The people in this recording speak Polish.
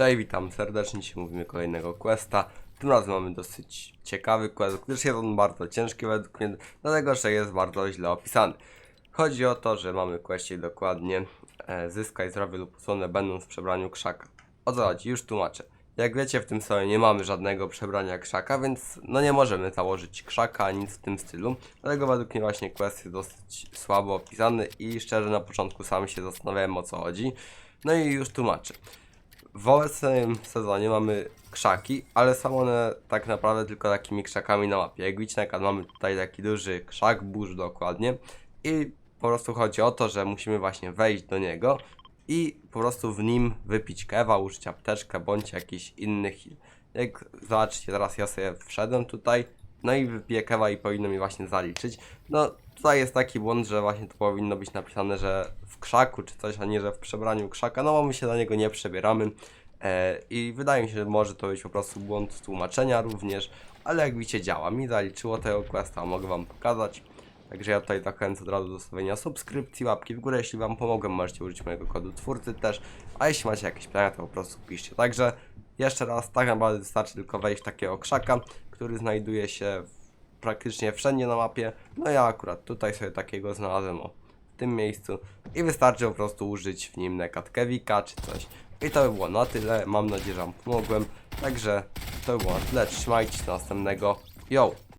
Cześć, witam serdecznie, dzisiaj mówimy kolejnego questa. Tym razem mamy dosyć ciekawy quest, gdyż jest on bardzo ciężki według mnie, dlatego że jest bardzo źle opisany. Chodzi o to, że mamy questie dokładnie e, zyskaj zdrowie lub usłonę będąc w przebraniu krzaka. O co chodzi? Już tłumaczę. Jak wiecie w tym sobie nie mamy żadnego przebrania krzaka, więc no nie możemy założyć krzaka, nic w tym stylu. Dlatego według mnie właśnie quest jest dosyć słabo opisany i szczerze na początku sam się zastanawiałem o co chodzi. No i już tłumaczę. W obecnym sezonie mamy krzaki, ale są one tak naprawdę tylko takimi krzakami na mapie. Jak widzicie, mamy tutaj taki duży krzak, burz dokładnie i po prostu chodzi o to, że musimy właśnie wejść do niego i po prostu w nim wypić kewa, użyć apteczkę bądź jakiś inny heal. Jak zobaczycie, teraz ja sobie wszedłem tutaj, no i wypiję kewa i powinno mi właśnie zaliczyć. No tutaj jest taki błąd, że właśnie to powinno być napisane, że w krzaku czy coś, a nie, że w przebraniu krzaka, no bo my się do niego nie przebieramy. E, I wydaje mi się, że może to być po prostu błąd tłumaczenia również, ale jak widzicie działa. Mi zaliczyło tego questa, mogę wam pokazać. Także ja tutaj zachęcę od razu do zostawienia subskrypcji, łapki w górę, jeśli wam pomogłem, możecie użyć mojego kodu twórcy też, a jeśli macie jakieś pytania, to po prostu piszcie. Także jeszcze raz, tak naprawdę wystarczy tylko wejść takiego krzaka, który znajduje się praktycznie wszędzie na mapie. No ja akurat tutaj sobie takiego znalazłem, o, w tym miejscu i wystarczy po prostu użyć w nim nekatkewika czy coś. I to by było na tyle, mam nadzieję, że wam pomogłem. Także to by było na tyle, trzymajcie się następnego. Yo!